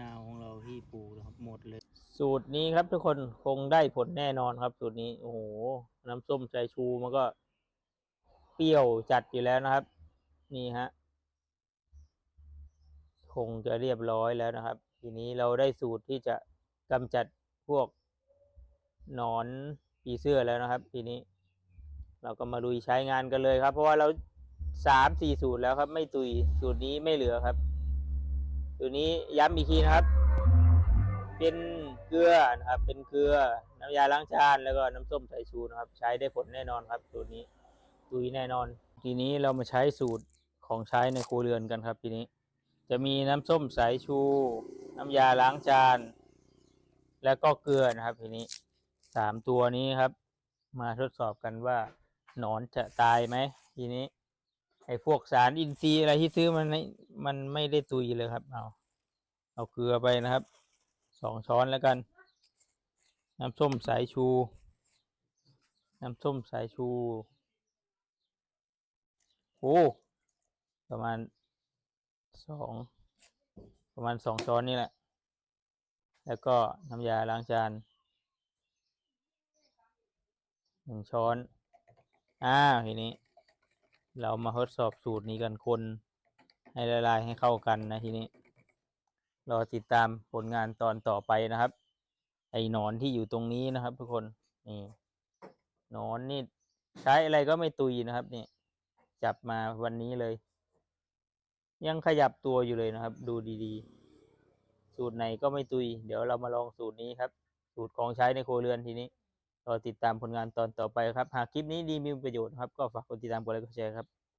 นาวของเราที่ปลูกนะครับหมดเลย สูตรนี้ครับทุกคนคงได้ผลแน่นอนครับ สูตรนี้โอ้โหน้ำส้มสายชูมันก็ เปรี้ยวจัดอยู่แล้วนะครับ นี่ฮะคงจะเรียบร้อยแล้วนะครับ ทีนี้เราได้สูตรที่จะกำจัดพวกหนอนปีเสื้อแล้วนะครับ ทีนี้ เราก็มาลุยใช้งานกันเลยครับ เพราะว่าเราสามสี่สูตรแล้วครับ ไม่ตุยสูตรนี้ไม่เหลือครับ ตรนี้ย้ำอีกทีนะครับ เป็นเกลือนะครับ เป็นเกลือ น้ำยาล้างจานแล้วก็น้ำส้มสายชูนะครับ ใช้ได้ผลแน่นอนครับสูตรนี้ตุยแน่นอน ทีนี้เรามาใช้สูตรของใช้ในครัวเรือนกันครับ ทีนี้ จะมีน้ำส้มสายชู น้ำยาล้างจาน แล้วก็เกลือนะครับ ทีนี้สามตัวนี้ครับ มาทดสอบกันว่าหนอนจะตายไหมทีนี้ไอ้พวกสารอินทรีย์อะไรที่ซื้อมัน มันไม่ได้ตุยเลยครับ เอาเอาเกลือไปนะครับสองช้อนแล้วกัน น้ำส้มสายชู น้ำส้มสายชูโอ้ประมาณสองประมาณสองช้อนนี่แหละ แล้วก็น้ำยาล้างจานหนึ่งช้อนอ่าทีนี้ เรามาทดสอบสูตรนี้กันคน ให้ละลายให้เข้ากันนะทีนี้รอติดตามผลงานตอนต่อไปนะครับ ไอ้หนอนที่อยู่ตรงนี้นะครับ ทุกคนนี่หนอนนี่ใช้อะไรก็ไม่ตุยนะครับนี่จับมาวันนี้เลย ยังขยับตัวอยู่เลยนะครับ ดูดีๆ สูตรไหนก็ไม่ตุย เดี๋ยวเรามาลองสูตรนี้ครับ สูตรของใช้ในโครเรือนทีนี้รอติดตามผลงานตอนต่อไปครับ หากคลิปนี้ดีมีประโยชน์นะครับ ก็ฝากกดติดตามกดไลค์กดแชร์ครับ